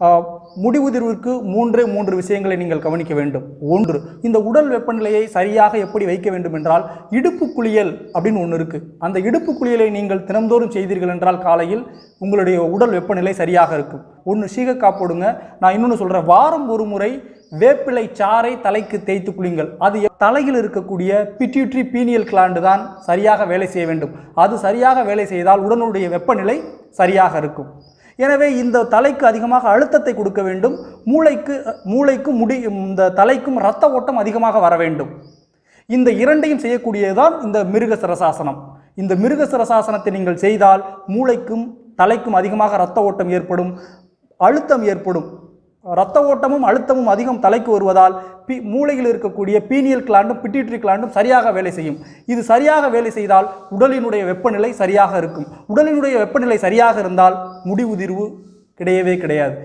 முடிவுதிர்வுக்கு முடிவுதிர்விற்கு மூன்றே மூன்று விஷயங்களை நீங்கள் கவனிக்க வேண்டும். ஒன்று இந்த உடல் வெப்பநிலையை சரியாக எப்படி வைக்க வேண்டும் என்றால் இடுப்பு குளியல் அப்படின்னு ஒன்று இருக்குது அந்த இடுப்பு குளியலை நீங்கள் தினம்தோறும் செய்தீர்கள் என்றால் காலையில் உங்களுடைய உடல் வெப்பநிலை சரியாக இருக்கும். ஒன்று சீகக்கா போடுங்க. நான் இன்னொன்று சொல்கிறேன் வாரம் ஒரு முறை வேப்பிலை சாறை தலைக்கு தேய்த்து குளிங்கள் அது தலையில் இருக்கக்கூடிய பிட்யூட்ரி பீனியல் கிளாண்டு தான் சரியாக வேலை செய்ய வேண்டும். அது சரியாக வேலை செய்தால் உடனுடைய வெப்பநிலை சரியாக இருக்கும். எனவே இந்த தலைக்கு அதிகமாக அழுத்தத்தை கொடுக்க வேண்டும். மூளைக்கு மூளைக்கும் முடி இந்த தலைக்கும் இரத்த ஓட்டம் அதிகமாக வர வேண்டும். இந்த இரண்டையும் செய்யக்கூடியதுதான் இந்த மிருக சிரசாசனம் இந்த மிருக சிரசாசனத்தை நீங்கள் செய்தால் மூளைக்கும் தலைக்கும் அதிகமாக இரத்த ஓட்டம் ஏற்படும் அழுத்தம் ஏற்படும். ரத்த ஓட்டமும் அழுத்தமும் அதிகம் தலைக்கு வருவதால் பி மூளையில் இருக்கக்கூடிய பீனியல் கிளாண்டும் பிட்டிட்ரி கிளாண்டும் சரியாக வேலை செய்யும். இது சரியாக வேலை செய்தால் உடலினுடைய வெப்பநிலை சரியாக இருக்கும். உடலினுடைய வெப்பநிலை சரியாக இருந்தால் முடி உதிர்வு கிடையவே கிடையாது.